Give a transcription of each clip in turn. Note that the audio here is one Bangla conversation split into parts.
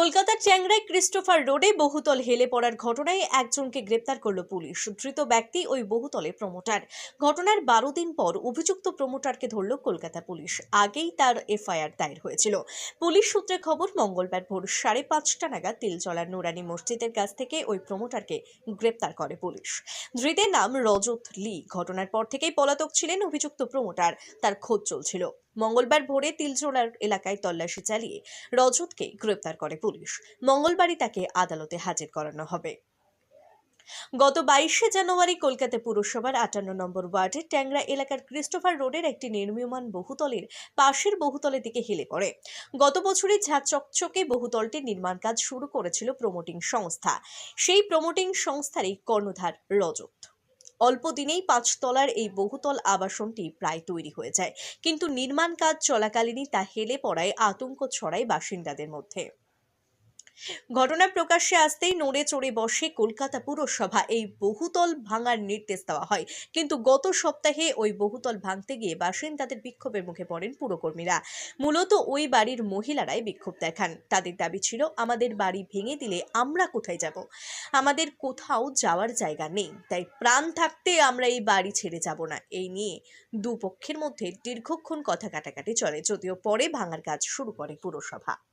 কলকাতার চ্যাংরাই ক্রিস্টোফার রোডে বহুতল হেলে পড়ার ঘটনায় একজনকে গ্রেপ্তার করল পুলিশ। ধৃত ব্যক্তি ওই বহুতলে প্রমোটার ঘটনার বারো দিন পর অভিযুক্ত প্রমোটারকে ধরল কলকাতা পুলিশ। আগেই তার এফআইআর দায়ের হয়েছিল। পুলিশ সূত্রে খবর, মঙ্গলবার ভোর সাড়ে পাঁচটা নাগাদ তিলচলার নুরানি মসজিদের কাছ থেকে ওই প্রমোটারকে গ্রেপ্তার করে পুলিশ। ধৃতের নাম রজত লি। ঘটনার পর থেকেই পলাতক ছিলেন অভিযুক্ত প্রমোটার তার খোঁজ চলছিল। মঙ্গলবার ভোরে তিলচোড়ার এলাকায় তল্লাশি চালিয়ে রজতকে গ্রেপ্তার করে পুলিশ। মঙ্গলবারই তাকে আদালতে হাজির করানো হবে। গত বাইশে জানুয়ারি কলকাতা পুরসভার আটান্ন নম্বর ওয়ার্ডের ট্যাংরা এলাকার ক্রিস্টোফার রোডের একটি নির্মীয়মান বহুতলের পাশের বহুতলের দিকে হেলে পড়ে। গত বছরই ঝাঁ চকচকে বহুতলটির নির্মাণ কাজ শুরু করেছিল প্রমোটিং সংস্থা। সেই প্রমোটিং সংস্থারই কর্ণধার রজত। অল্প দিনেই পাঁচতলার এই বহুতল আবাসনটি প্রায় তৈরি হয়ে যায়। কিন্তু নির্মাণ কাজ চলাকালীনই তা হেলে পড়ায় আতঙ্ক ছড়ায় বাসিন্দাদের মধ্যে। ঘটনা প্রকাশ্যে আসতেই নড়ে চড়ে বসে কলকাতা পুরসভা। এই বহুতল ভাঙার নির্দেশ দেওয়া হয়। কিন্তু গত সপ্তাহে ওই বহুতল ভাঙতে গিয়ে বাসিন্দাদের বিক্ষোভের মুখে পড়েন পুরকর্মীরা। মূলত ওই বাড়ির মহিলারাই বিক্ষোভ দেখান। তাদের দাবি ছিল, আমাদের বাড়ি ভেঙে দিলে আমরা কোথায় যাব? আমাদের কোথাও যাওয়ার জায়গা নেই। তাই প্রাণ থাকতে আমরা এই বাড়ি ছেড়ে যাব না। এই নিয়ে দুপক্ষের মধ্যে দীর্ঘক্ষণ কথা কাটাকাটি চলে। যদিও পরে ভাঙার কাজ শুরু করে পুরসভা।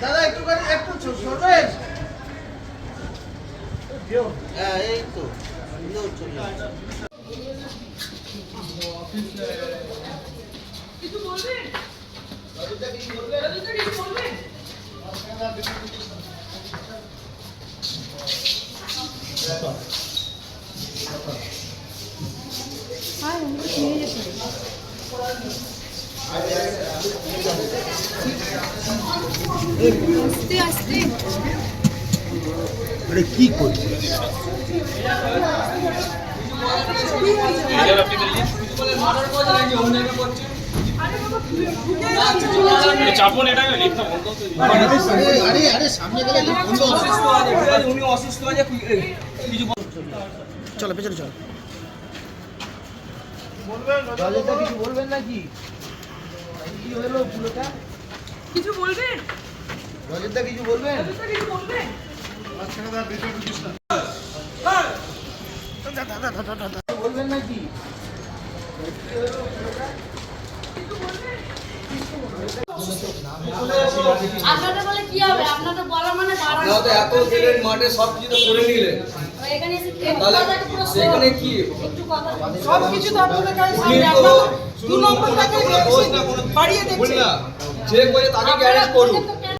দাদা একটু করে একটু ছ- সরবেন হ্যাঁ এই তো সুন্দর চলে যাচ্ছে। আরে কি করছে চাপন এটাকে লিখতে বলতো আরে আরে আরে সামনে অসুস্থ আছে কিছু চলো পেছনে চলো। রজতদা কিছু বলবেন নাকি? কি হলো পুরোটা? কিছু বলবেন? রজতদা কিছু বলবেন? তো কিছু বলবেন? বলবেন নাকি? আপনাদের বলে কি হবে? আপনাদের বলা মানে তো এত দিনের মাঠে সব কিছু তো করে নিলেন। এখানে এসে সেখানে কি? সব কিছু তো আপনাদের কাছে সামনে। তো। দু নম্বর না বাড়িয়ে বলি দিচ্ছে না। যে করে তাকে গ্যারেজ করুন